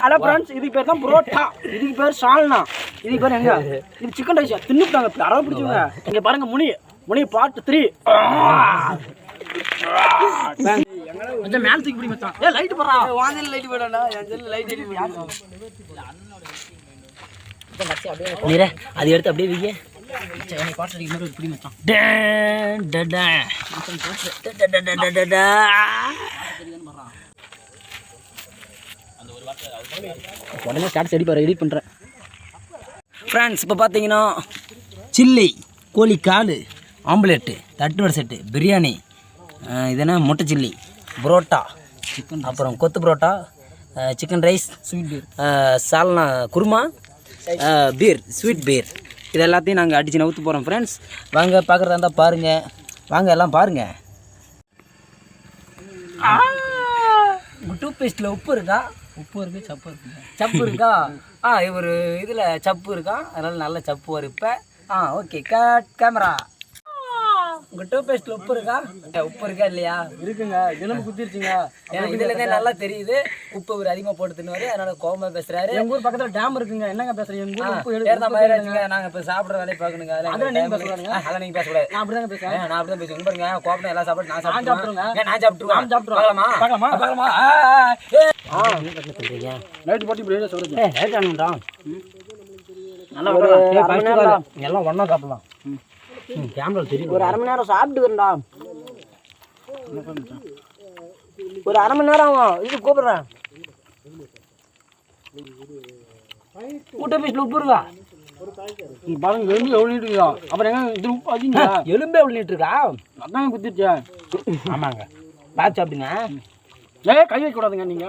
Hello friends இதுக்கு பேர் தான் புரோட்டா. இதுக்கு பேர் சால்னா. இதுக்கு பேர் எங்க? இது சிக்கன் ரைஸ் தின்னுட்டாங்க. அறவை பிடிச்சவங்க. இங்க பாருங்க முனி. முனி பார்ட் த்ரீ கொஞ்சம் மேல தூக்கி பிடி மச்சான். ஏ லைட் போடுறா. வானிலை லைட் போடா என் செல்ல லைட் எரியுது நீரே அது எடுத்து அப்படியே வைங்க பாட்டு பிடி மச்சான். டன். டன், டன், டன், டன், டன், டன். உடனே ஸ்டார்ட் சரி பாரு எடிட் பண்ணுறேன் ஃப்ரெண்ட்ஸ் இப்போ பார்த்தீங்கன்னா சில்லி கோழி கால் ஆம்லேட்டு தட்டு வடை செட்டு பிரியாணி இது என்ன முட்டை சில்லி புரோட்டா சிக்கன் அப்புறம் கொத்து parotta chicken rice sweet beer சால்னா குருமா பீர் ஸ்வீட் பீர் இது எல்லாத்தையும் நாங்கள் அடித்து நவுத்து போகிறோம் ஃப்ரெண்ட்ஸ் வாங்க பார்க்குறதா இருந்தால் பாருங்கள் வாங்க எல்லாம் பாருங்கள் டூத் பேஸ்ட்டில் உப்பு இருக்கா? உப்பு இருக்கு சப்பு இருக்கு சப்பு இருக்கா? ஆ இவர் இதில் சப்பு இருக்கா? அதனால் நல்ல சப்பு வரும் இப்போ ஆ ஓகே. கேட் கேமரா. உங்கள் டூத் பேஸ்ட்டில் உப்பு இருக்கா? உப்பு இருக்கா இல்லையா? இருக்குங்க. எலும்பு குத்திருச்சுங்க. ஏன்னா இதுலேருந்தே நல்லா தெரியுது. உப்பு இவர் அதிகமாக போட்டு தின்னுவாரு அதனால கோபமாக பேசுகிறாரு எங்க ஊர் பக்கத்துல டேம் இருக்குங்க. என்னங்க பேசுறீங்க? எங்க ஊர் உப்பு பயிர் வச்சுங்க நாங்கள் இப்போ சாப்பிட்ற வேலையை பார்க்கணுங்க. அதெல்லாம் நீங்க பேசக்கூடாதுங்க. அதெல்லாம் நீங்கள் பேசக்கூடாது. நான் அப்படிதாங்க பேசுறேன் நான் அப்படிதான் பேசுவேன். பாருங்க. கோபம் எல்லாம் சாப்பிட்டு நான் சாப்பிட்டுருவேன். நான் சாப்பிட்டுருவேன். நான் சாப்பிட்டுருவேன். பார்க்கலாமா? பார்க்கலாமா? ஆ. ஆ சொல்றீங்க? லைட் போட்டு இப்படியே சொல்றீங்க. ஏய் லேட் ஆனுடா நல்லா எல்லாம் ஒண்ணா சாப்பிடலாம். கேமரா தெரியும். ஒரு அரை மணி நேரம் சாப்பிட்டுக்கிறேன்டா ஒரு அரை மணி நேரம் ஆகும். இது கூப்பிடுறேன். கூட்ட பீஸ்ல உப்பு இருக்கா? பாருங்க எலும்பு எவ்வளவு நீட்டு இருக்குதா அப்புறம் எங்க இது உப்பு அதிகங்க எலும்பே உள்ள இருக்கா? அதாங்க குத்திருச்சு ஆமாங்க. பார்த்து சாப்பிடுங்க. ஏ கை வைக்க கூடாதுங்க நீங்க.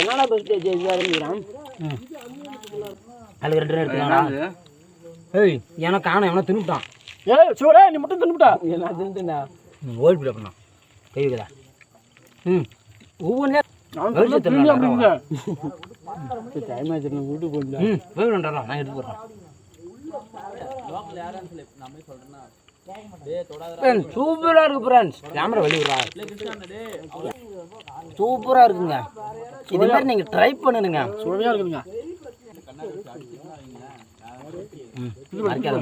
என்னடா பெஸ்ட் இதுவாக இருக்கிறான் அதுக்கு ரெண்டு நேரம் ஏய் எனக்கு காணும் எவனா தின்னுட்டான். ஏ சூரே நீ மட்டும் தின்னுட்டா நான் தின்னுட்டேன்டா ஓடி போய் அப்படின்னா கை வைக்கதா ம். ஒவ்வொன்றே டைம் ஆச்சு நான் வீட்டுக்கு போயிடல ம். வேணும்டா நான் எடுத்து போடுறேன் சூப்பராக இருக்கு ஃப்ரெண்ட்ஸ் கேமரா வெளியிடுறா சூப்பராக இருக்குங்க. இது மாதிரி நீங்கள் ட்ரை பண்ணுங்க சுவையா இருக்குதுங்க. ம். மறைக்காத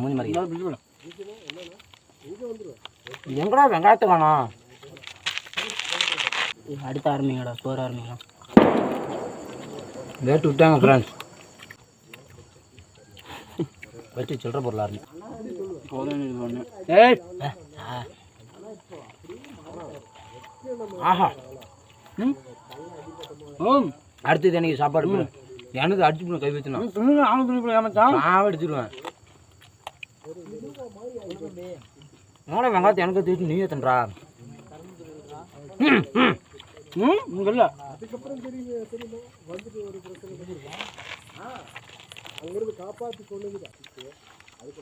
எங்கடா வெங்காயத்தை காணோம் அடுத்த ஆரம்பிங்கடா சோறு ஆரம்பிங்க வேட்டு விட்டாங்க ஃப்ரெண்ட்ஸ் வச்சு சில்லற பொருள் ஆரம்பி ஏய். ஆஹா. ம். ஓம். அடுத்தது எனக்கு சாப்பாடு போடு. எனக்கு அடிச்சு போய் கை வச்சுனா. ஆளும் துணி ஏமாச்சான் நான் அடிச்சிடுவேன் உங்களோட வெங்காயத்தை எனக்கு தூக்கி நீ ஏத்தன்றா ம் ம். ம் இங்க இல்லை.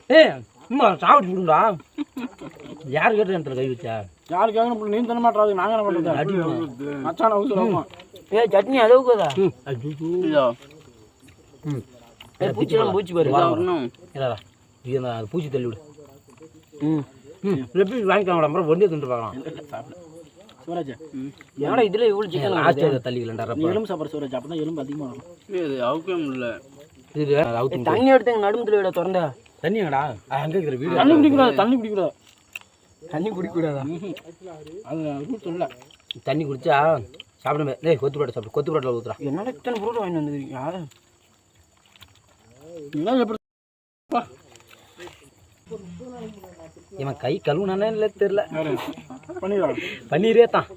ஏய் அம்மா சாப்பிட்டு விடுங்கடா யார் கேட்டு எனக்கு கை வச்சா? யாருக்காக நம்ம நீ தர மாட்டாது நாங்க என்ன பண்ணுறது மச்சான ஊசுறோமா ஏ சட்னி அளவுக்குதா ம். பூச்சி பூச்சி பாரு. அந்த அது பூச்சி தள்ளி விடு ம். எப்படி வாங்கிக்கலாம் அப்புறம் ஒண்டியை திண்டு பார்க்கலாம். சூராஜ். ஏன்னா இதில் இவ்வளோ சிக்கன் இதை தள்ளிக்கலண்டா எலும்பு சாப்பிட்ற சூராஜ் அப்போ தான் எலும்பு அதிகமாக வரும். இது அவுத்து தண்ணி எடுத்து நடுமுத்துல விட திறந்த? தண்ணியாடா? அங்கே இருக்கிற வீடு. தண்ணி குடிக்கூடாது தண்ணி குடிக்கூடாது தண்ணி குடிக்கூடாதா அது ரூட் இல்லை தண்ணி குடிச்சா சாப்பிடுமே டேய் கொத்து புரோட்டா சாப்பிடு கொத்து புரோட்டா ஊத்துறா என்னடா இத்தனை புரோட்டா வாங்கி வந்துருக்கீங்க? எப்படி இவன் கை கழுவுனானே இல்லை தெரில பன்னீரே தான்.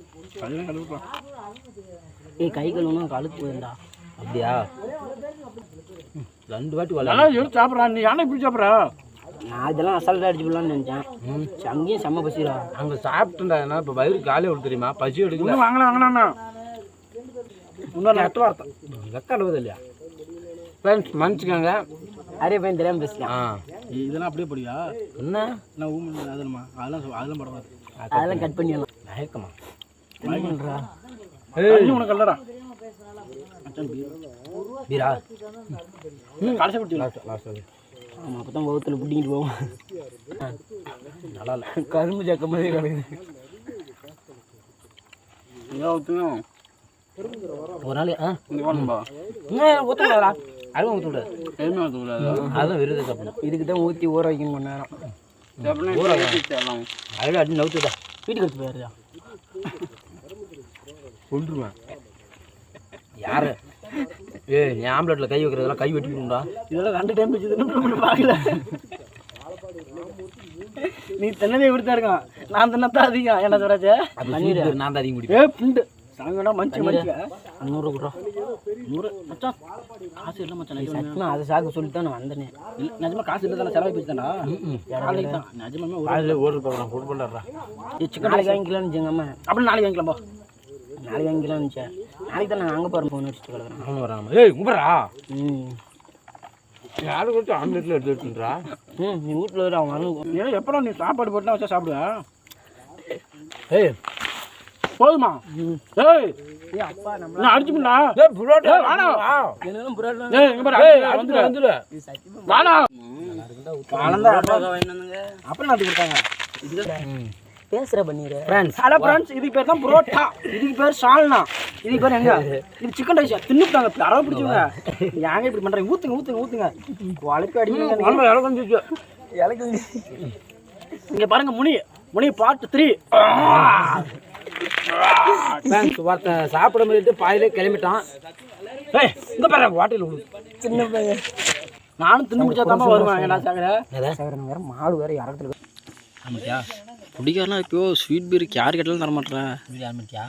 ஏய் கை கழுவுனா கழுத்து போயிருந்தா அப்படியா? ரெண்டு வாட்டி வள அதெல்லாம் எடுத்து சாப்பிட்றா? நீ யானை இப்படி சாப்பிட்றா? நான் இதெல்லாம் அசால்ட்டாக அடிச்சு போடலான்னு நினச்சேன். அங்கேயும் செம்ம பசிடா. அங்கே சாப்பிட்டுண்டா இப்போ வயிறு காலையில் விட்டு தெரியுமா? பசி எடுக்கல இன்னும் வாங்கலாம் வாங்கினா இன்னொரு நெட்ட வார்த்தை. வெக்க இல்லையா? ஃப்ரெண்ட்ஸ் மன்னிச்சுக்கோங்க. நிறைய பையன் தெரியாமல் பேசலாம். இதெல்லாம் அப்படியே படியா என்ன? நான் ஊம் அதெல்லாமா அதெல்லாம் அதெல்லாம் படக்கூடாது அதெல்லாம் கட் பண்ணிடலாம். மயக்கமா பண்ணுறா தண்ணி உனக்கு பீர். வீரா கடைசி குடிச்சு லாஸ்ட் லாஸ்ட் அப்போ தான் வகுத்தில் பிடிங்கிட்டு போவோம். நல்லா இல்லை. கரும்பு சக்க மாதிரி கிடக்குது. ஒரு நாள் ஆ. இந்த எதுவுமே ஊற்றக்கூடாது அதுதான் விருது சாப்பிடணும் இதுக்கு தான் ஊற்றி ஊற வைக்கணும். கொஞ்ச நேரம் அதுவே அடி நவுத்துடா. வீட்டுக்கு எடுத்து போயிருயா கொண்டுருவேன் யாரு? ஏய் நீ ஆம்லெட்டில் கை வைக்கிறதெல்லாம் கை வெட்டிக்கணும்டா இதெல்லாம் ரெண்டு டைம் வச்சு பார்க்கல நீ தென்னதே இப்படி தான் இருக்கான் நான் தின்னத்தான் அதிகம். என்ன சொல்றாச்சே நான் தான் அதிகம் குடிப்பேன். ஏ புண்டு சாங்கடா மஞ்சள் மஞ்சள் நூறு கூட நூறு மச்சான் காசு இல்லை மச்சான் நைட்டு சத்தியமா அதை சாக்கு சொல்லி தான் நான் வந்தேனே. இல்லை நிஜமா காசு இல்லை தானே செலவு போச்சுதான்டா நாளைக்கு தான் நிஜமாமே ஒரு அதில் ஓட்டு போடுறேன் ஃபுட் பண்ணுறா சிக்கன் நாளைக்கு வாங்கிக்கலாம்னு வச்சுங்க அம்மா. அப்படி நாளைக்கு வாங்கிக்கலாம் போ. நாளைக்கு வாங்கிக்கலாம்னு நாளைக்கு தான் நான் அங்கே போகிறேன் ஃபோன் அடிச்சுட்டு கிடக்குறேன். ஏய் ம். யாரு கொடுத்து ஆம்லெட்டில் எடுத்து வச்சுன்றா ம் நீ வீட்டில் அவன் ஏன் எப்படா நீ சாப்பாடு போட்டுனா வச்சா சாப்பிடுவேன் ஏய் போதுமா? ஏய் ஏய் அப்பா நம்ம நான் அடிச்சுக்கண்டா ஏய் புரோட்டா வாடா. என்னெல்லாம் புரோட்டா ஏய் இங்க பாரு நாட்டு கொடுத்தாங்க? ஃப்ரெண்ட்ஸ் ஹலோ ஃப்ரெண்ட்ஸ் இதுக்கு தான் புரோட்டா. இதுக்கு பேர் சால்னா இதுக்கு பேர் எங்க? இது சிக்கன் ரைஸ் தின்னுட்டாங்க அறவை பிடிச்சவங்க. ஏங்க இப்படி பண்ணுறீங்க ஊற்றுங்க ஊற்றுங்க ஊற்றுங்க குழப்பி கொஞ்சம் இலக்கு இங்கே பாருங்க முனி. முனி பார்ட் த்ரீ ஒருத்தன் சாப்பிட முடியாது பாதியிலே கிளம்பிட்டான். ஏய் இந்த பாரு வாட்டில் விடு. சின்ன பையன். நானும் தின்னு முடிச்சா தான் வருவேன் என்ன சாகர. வேற மாடு வேற இறத்துல ஆமாட்டியா பிடிக்காரனா இப்போ ஸ்வீட் பீருக்கு யார் கேட்டாலும் தர மாட்டேறேன் இது ஆரம்பிச்சியா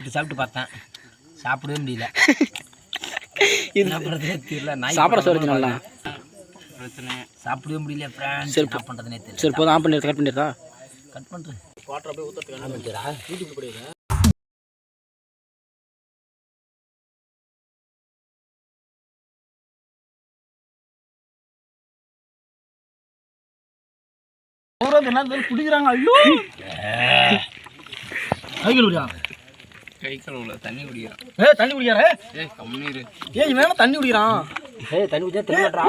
இது சாப்பிட்டு பார்த்தேன். சாப்பிடவே முடியல. என்ன பண்ணுறதுனே தெரியல. நாய் சாப்பிட சொல்லுது நல்லா பிரச்சனை சாப்பிடவே முடியல ஃப்ரெண்ட்ஸ் சரி, பண்ணுறதுனே தெரியல. சரி போதும் ஆன் பண்ணி கட் பண்ணிடுறா கட் பண்ணுறேன் வாட்டர் போய் ஊற்றுறதுக்கு வீட்டுக்கு போயிடுங்க என்ன? குடிக்கிறாங்க. ஐயோ! கை கழுவுல தண்ணி குடிக்கிறான் ஏ தண்ணி குடிக்கிறாரே? ஏய் கம்மீர் ஏய் என்ன தண்ணி குடிக்கிறான்? ஏய் தண்ணி குடிச்சா திரும்பட்டா